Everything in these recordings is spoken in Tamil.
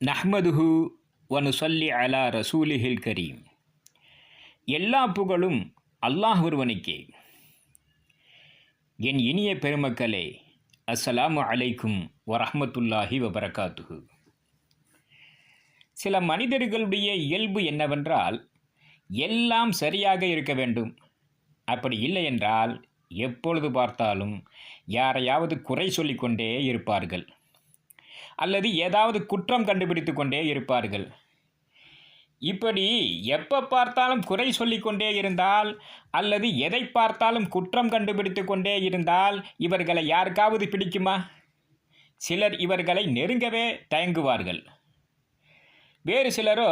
நஹ்மதுஹு வனுசல்லி அலா ரசூலிஹில் கரீம். எல்லா புகழும் அல்லாஹ் ஒருவனுக்கே. என் இனிய பெருமக்களே அஸ்ஸலாமு அலைக்கும் வரஹமத்துல்லாஹி வபரகாத்துஹு. சில மனிதர்களுடைய இயல்பு என்னவென்றால் எல்லாம் சரியாக இருக்க வேண்டும். அப்படி இல்லை என்றால் எப்பொழுது பார்த்தாலும் யாரையாவது குறை சொல்லிக்கொண்டே இருப்பார்கள். அல்லது ஏதாவது குற்றம் கண்டுபிடித்து கொண்டே இருப்பார்கள். இப்படி எப்போ பார்த்தாலும் குறை சொல்லிக்கொண்டே இருந்தால் அல்லது எதை பார்த்தாலும் குற்றம் கண்டுபிடித்து கொண்டே இருந்தால் இவர்களை யாருக்காவது பிடிக்குமா? சிலர் இவர்களை நெருங்கவே தயங்குவார்கள். வேறு சிலரோ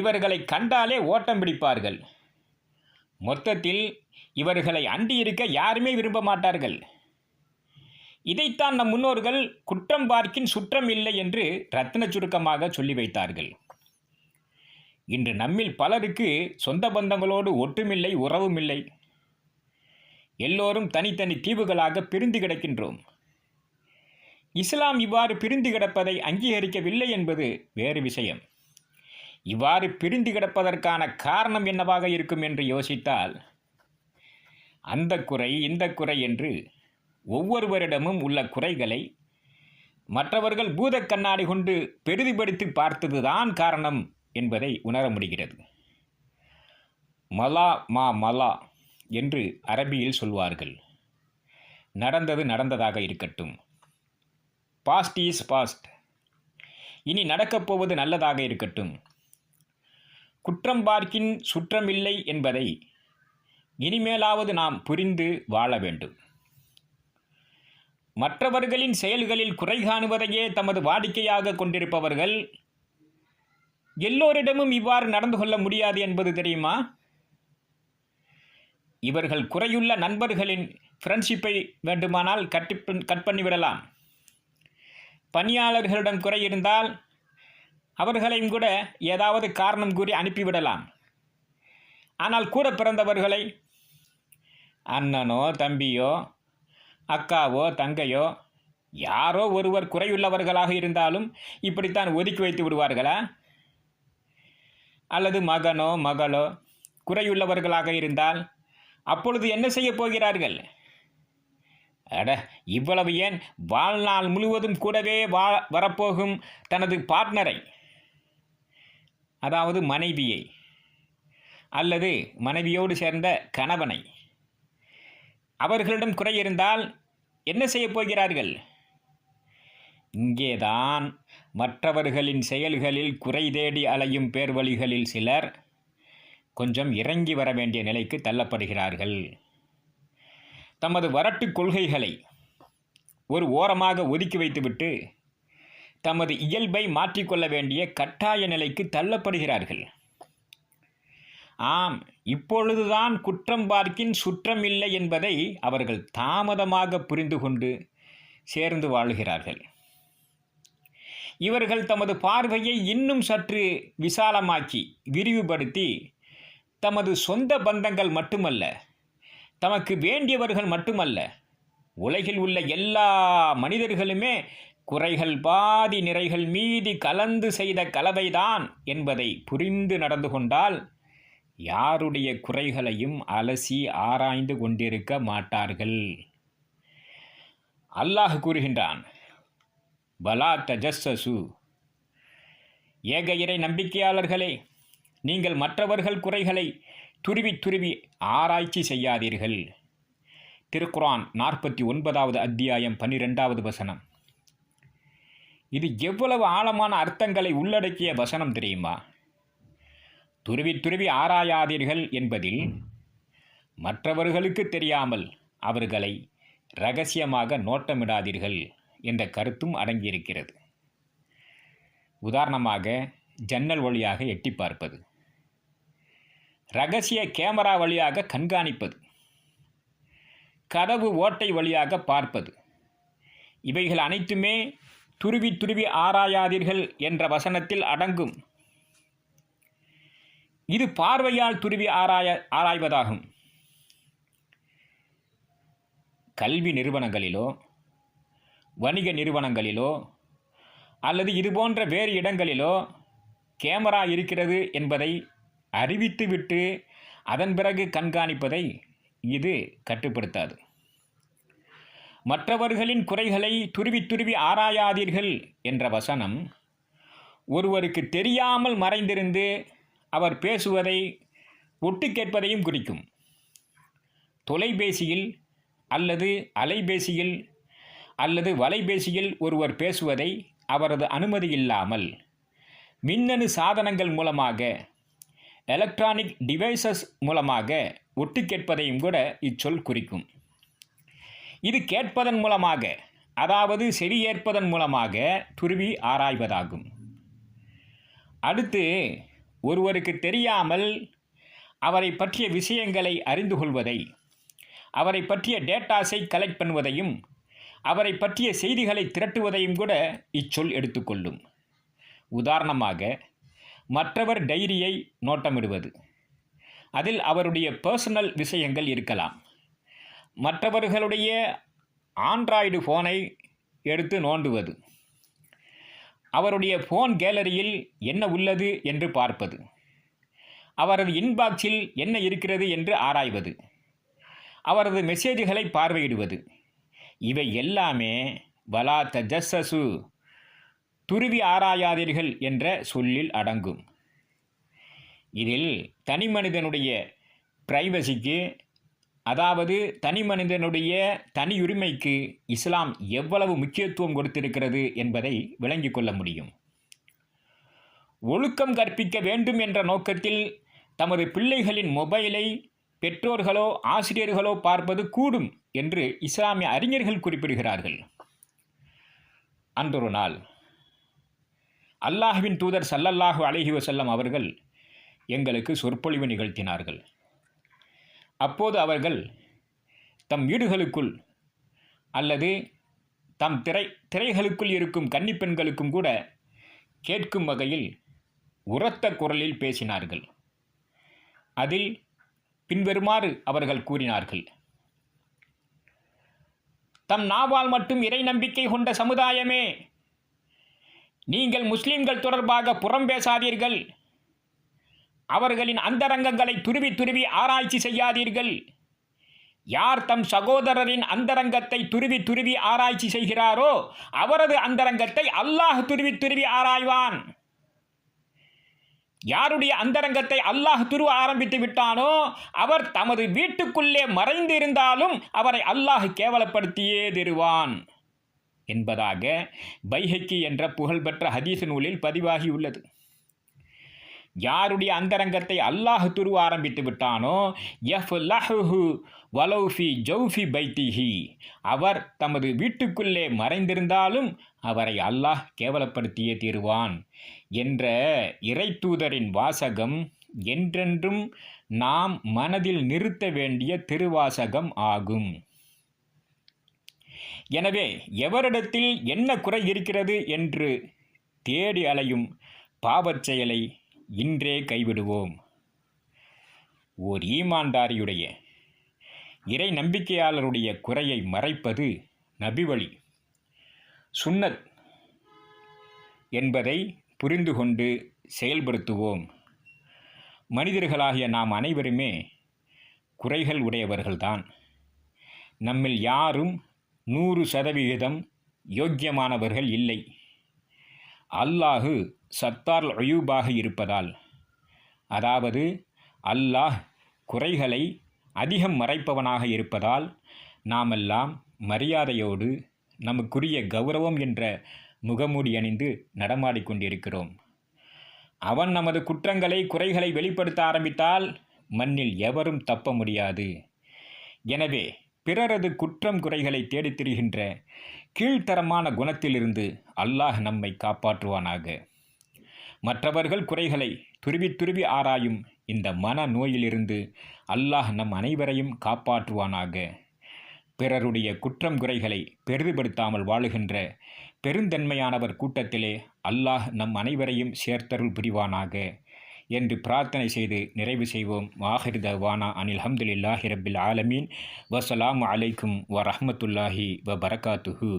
இவர்களை கண்டாலே ஓட்டம் பிடிப்பார்கள். மொத்தத்தில் இவர்களை அண்டி இருக்க யாருமே விரும்ப மாட்டார்கள். இதைத்தான் நம் முன்னோர்கள் குற்றம் பார்க்கின் சுற்றம் இல்லை என்று ரத்தின சுருக்கமாக சொல்லி வைத்தார்கள். இன்று நம்மில் பலருக்கு சொந்த பந்தங்களோடு ஒற்றுமில்லை உறவுமில்லை. எல்லோரும் தனித்தனி தீவுகளாக பிரிந்து கிடக்கின்றோம். இஸ்லாம் இவ்வாறு பிரிந்து கிடப்பதை அங்கீகரிக்கவில்லை என்பது வேறு விஷயம். இவ்வாறு பிரிந்து கிடப்பதற்கான காரணம் என்னவாக இருக்கும் என்று யோசித்தால் அந்த குறை இந்த குறை என்று ஒவ்வொருவரிடமும் உள்ள குறைகளை மற்றவர்கள் பூத கண்ணாடி கொண்டு பெரிதுபடுத்தி பார்த்ததுதான் காரணம் என்பதை உணர முடிகிறது. மலா மா மலா என்று அரபியில் சொல்வார்கள். நடந்தது நடந்ததாக இருக்கட்டும். பாஸ்ட் இஸ் பாஸ்ட் இனி நடக்கப் போவது நல்லதாக இருக்கட்டும். குற்றம் பார்க்கின் சுற்றமில்லை என்பதை இனிமேலாவது நாம் புரிந்து வாழ வேண்டும். மற்றவர்களின் செயல்களில் குறை காணுவதையே தமது வாடிக்கையாக கொண்டிருப்பவர்கள் எல்லோரிடமும் இவ்வாறு நடந்து கொள்ள முடியாது என்பது தெரியுமா? இவர்கள் குறையுள்ள நண்பர்களின் ஃப்ரெண்ட்ஷிப்பை வேண்டுமானால் கட்டி கட் பண்ணிவிடலாம். பணியாளர்களிடம் குறை இருந்தால் அவர்களையும் கூட ஏதாவது காரணம் கூறி அனுப்பிவிடலாம். ஆனால் கூட பிறந்தவர்களை அண்ணனோ தம்பியோ அக்காவோ தங்கையோ யாரோ ஒருவர் குறையுள்ளவர்களாக இருந்தாலும் இப்படித்தான் ஒதுக்கி வைத்து விடுவார்களா? அல்லது மகனோ மகளோ குறையுள்ளவர்களாக இருந்தால் அப்பொழுது என்ன செய்ய போகிறார்கள்? அட இவ்வளவு ஏன்? வாழ்நாள் முழுவதும் கூடவே வா வரப்போகும் தனது பார்ட்னரை அதாவது மனைவியை அல்லது மனைவியோடு சேர்ந்த கணவனை அவர்களிடம் குறை இருந்தால் என்ன செய்யப் போகிறார்கள்? இங்கேதான் மற்றவர்களின் செயல்களில் குறை தேடி அலையும் பேர்வழிகளில் சிலர் கொஞ்சம் இறங்கி வர வேண்டிய நிலைக்கு தள்ளப்படுகிறார்கள். தமது வரட்டு கொள்கைகளை ஒரு ஓரமாக ஒதுக்கி வைத்துவிட்டு தமது இயல்பை மாற்றிக்கொள்ள வேண்டிய கட்டாய நிலைக்கு தள்ளப்படுகிறார்கள். ஆம் இப்பொழுதுதான் குற்றம் பார்க்கின் சுற்றம் இல்லை என்பதை அவர்கள் தாமதமாக புரிந்து கொண்டு சேர்ந்து வாழுகிறார்கள். இவர்கள் தமது பார்வையை இன்னும் சற்று விசாலமாக்கி விரிவுபடுத்தி தமது சொந்த பந்தங்கள் மட்டுமல்ல தமக்கு வேண்டியவர்கள் மட்டுமல்ல உலகில் உள்ள எல்லா மனிதர்களுமே குறைகள் பாதி நிறைகள் மீதி கலந்து செய்த கலவைதான் என்பதை புரிந்து நடந்து கொண்டால் யாருடைய குறைகளையும் அலசி ஆராய்ந்து கொண்டிருக்க மாட்டார்கள். அல்லாஹ் கூறுகின்றான் பலா தஜஸ்ஸசு. ஏக இறை நம்பிக்கையாளர்களே நீங்கள் மற்றவர்கள் குறைகளை துருவி துருவி ஆராய்ச்சி செய்யாதீர்கள். திருக்குரான் நாற்பத்தி ஒன்பதாவது அத்தியாயம் பன்னிரெண்டாவது வசனம். இது எவ்வளவு ஆழமான அர்த்தங்களை உள்ளடக்கிய வசனம் தெரியுமா? துருவி துருவி ஆராயாதீர்கள் என்பதில் மற்றவர்களுக்கு தெரியாமல் அவர்களை ரகசியமாக நோட்டமிடாதீர்கள் என்ற கருத்தும் அடங்கியிருக்கிறது. உதாரணமாக ஜன்னல் வழியாக எட்டி பார்ப்பது. ரகசிய கேமரா வழியாக கண்காணிப்பது. கதவு ஓட்டை வழியாக பார்ப்பது. இவைகள் அனைத்துமே துருவி துருவி ஆராயாதீர்கள் என்ற வசனத்தில் அடங்கும். இது பார்வையால் துருவி ஆராய ஆராய்வதாகும். கல்வி நிறுவனங்களிலோ வணிக நிறுவனங்களிலோ அல்லது இதுபோன்ற வேறு இடங்களிலோ கேமரா இருக்கிறது என்பதை அறிவித்துவிட்டு அதன் பிறகு கண்காணிப்பதை இது கட்டுப்படுத்தாது. மற்றவர்களின் குறைகளை துருவி துருவி ஆராயாதீர்கள் என்ற வசனம் ஒருவருக்கு தெரியாமல் மறைந்திருந்து அவர் பேசுவதை ஒட்டு கேட்பதையும் குறிக்கும். தொலைபேசியில் அல்லது அலைபேசியில் அல்லது வலைபேசியில் ஒருவர் பேசுவதை அவரது அனுமதி இல்லாமல் மின்னணு சாதனங்கள் மூலமாக எலக்ட்ரானிக் டிவைசஸ் மூலமாக ஒட்டு கேட்பதையும் கூட இச்சொல் குறிக்கும். இது கேட்பதன் மூலமாக அதாவது செவியேற்பதன் மூலமாக துருவி ஆராய்வதாகும். அடுத்து ஒருவருக்கு தெரியாமல் அவரை பற்றிய விஷயங்களை அறிந்து கொள்வதை அவரை பற்றிய டேட்டாஸை கலெக்ட் பண்ணுவதையும் அவரை பற்றிய செய்திகளை திரட்டுவதையும் கூட இச்சொல் எடுத்துக்கொள்ளும். உதாரணமாக மற்றவர் டைரியை நோட்டமிடுவது. அதில் அவருடைய பர்சனல் விஷயங்கள் இருக்கலாம். மற்றவர்களுடைய ஆண்ட்ராய்டு ஃபோனை எடுத்து நோண்டுவது. அவருடைய ஃபோன் கேலரியில் என்ன உள்ளது என்று பார்ப்பது. அவரது இன்பாக்ஸில் என்ன இருக்கிறது என்று ஆராய்வது. அவரது மெசேஜ்களை பார்வையிடுவது. இவை எல்லாமே வலா தஜஸ்ஸசு துருவி ஆராயாதீர்கள் என்ற சொல்லில் அடங்கும். இதில் தனி மனிதனுடைய பிரைவசிக்கு அதாவது தனி மனிதனுடைய தனியுரிமைக்கு இஸ்லாம் எவ்வளவு முக்கியத்துவம் கொடுத்திருக்கிறது என்பதை விளங்கிக் கொள்ள முடியும். ஒழுக்கம் கற்பிக்க வேண்டும் என்ற நோக்கத்தில் தமது பிள்ளைகளின் மொபைலை பெற்றோர்களோ ஆசிரியர்களோ பார்ப்பது கூடும் என்று இஸ்லாமிய அறிஞர்கள் குறிப்பிடுகிறார்கள். அன்றொரு நாள் அல்லாஹ்வின் தூதர் சல்லல்லாஹு அலைஹி வசல்லம் அவர்கள் எங்களுக்கு சொற்பொழிவு நிகழ்த்தினார்கள். அப்போது அவர்கள் தம் வீடுகளுக்குள் அல்லது தம் திரை திரைகளுக்குள் இருக்கும் கன்னிப்பெண்களுக்கும் கூட கேட்கும் வகையில் உரத்த குரலில் பேசினார்கள். அதில் பின்வருமாறு அவர்கள் கூறினார்கள். தம் நாவால் மட்டும் இறை நம்பிக்கை கொண்ட சமுதாயமே நீங்கள் முஸ்லிம்கள் தொடர்பாக புறம் பேசாதீர்கள். அவர்களின் அந்தரங்கங்களை துருவி துருவி ஆராய்ச்சி செய்யாதீர்கள். யார் தம் சகோதரரின் அந்தரங்கத்தை துருவி துருவி ஆராய்ச்சி செய்கிறாரோ அவரது அந்தரங்கத்தை அல்லாஹ் துருவி துருவி ஆராய்வான். யாருடைய அந்தரங்கத்தை அல்லாஹ் துருவ ஆரம்பித்து விட்டானோ அவர் தமது வீட்டுக்குள்ளே மறைந்து இருந்தாலும் அவரை அல்லாஹ் கேவலப்படுத்தியே தருவான். என்பதாக பைஹக்கி என்ற புகழ்பெற்ற ஹதீஸ் நூலில் பதிவாகியுள்ளது. யாருடைய அந்தரங்கத்தை அல்லாஹ் துருவ ஆரம்பித்து விட்டானோ? எஃப் லஹு வலௌஃபி ஜௌஃபி பைத்திஹி. அவர் தமது வீட்டுக்குள்ளே மறைந்திருந்தாலும் அவரை அல்லாஹ் கேவலப்படுத்தியே தீருவான் என்ற இறைத்தூதரின் வாசகம் என்றென்றும் நாம் மனதில் நிறுத்த வேண்டிய திருவாசகம் ஆகும். எனவே எவரிடத்தில் என்ன குறை இருக்கிறது என்று தேடி அலையும் பாவச் செயலை இன்றே கைவிடுவோம். ஓர் ஈமான்தாரியுடைய இறை நம்பிக்கையாளருடைய குறையை மறைப்பது நபிவழி சுன்னத் என்பதை புரிந்து கொண்டு செயல்படுத்துவோம். மனிதர்களாகிய நாம் அனைவருமே குறைகள் உடையவர்கள்தான். நம்மில் யாரும் நூறு சதவிகிதம் யோக்கியமானவர்கள் இல்லை. அல்லாஹு சத்தார் ஒயூபாக இருப்பதால். அதாவது அல்லாஹ் குறைகளை அதிகம் மறைப்பவனாக இருப்பதால் நாமெல்லாம் மரியாதையோடு நமக்குரிய கௌரவம் என்ற முகமூடி அணிந்து நடமாடிக்கொண்டிருக்கிறோம் அவன் நமது குற்றங்களை குறைகளை வெளிப்படுத்த ஆரம்பித்தால் மண்ணில் எவரும் தப்ப முடியாது. எனவே பிறரது குற்றம் குறைகளை தேடித் திரிகின்ற கீழ்த்தரமான குணத்திலிருந்து அல்லாஹ் நம்மை காப்பாற்றுவானாக. மற்றவர்கள் குறைகளை துருவி துருவி ஆராயும் இந்த மன நோயிலிருந்து அல்லாஹ் நம் அனைவரையும் காப்பாற்றுவானாக. பிறருடைய குற்றம் குறைகளை பெரிதுபடுத்தாமல் வாழுகின்ற பெருந்தன்மையானவர் கூட்டத்திலே அல்லாஹ் நம் அனைவரையும் சேர்த்தருள் புரிவானாக என்று பிரார்த்தனை செய்து நிறைவு செய்வோம். வாஹிர் தவானா அனில் ஹம்துலில்லாஹி ரபில் ஆலமீன். வசலாம் அலைக்கும் வ ரஹமத்துல்லாஹி வ பரகாத்துஹு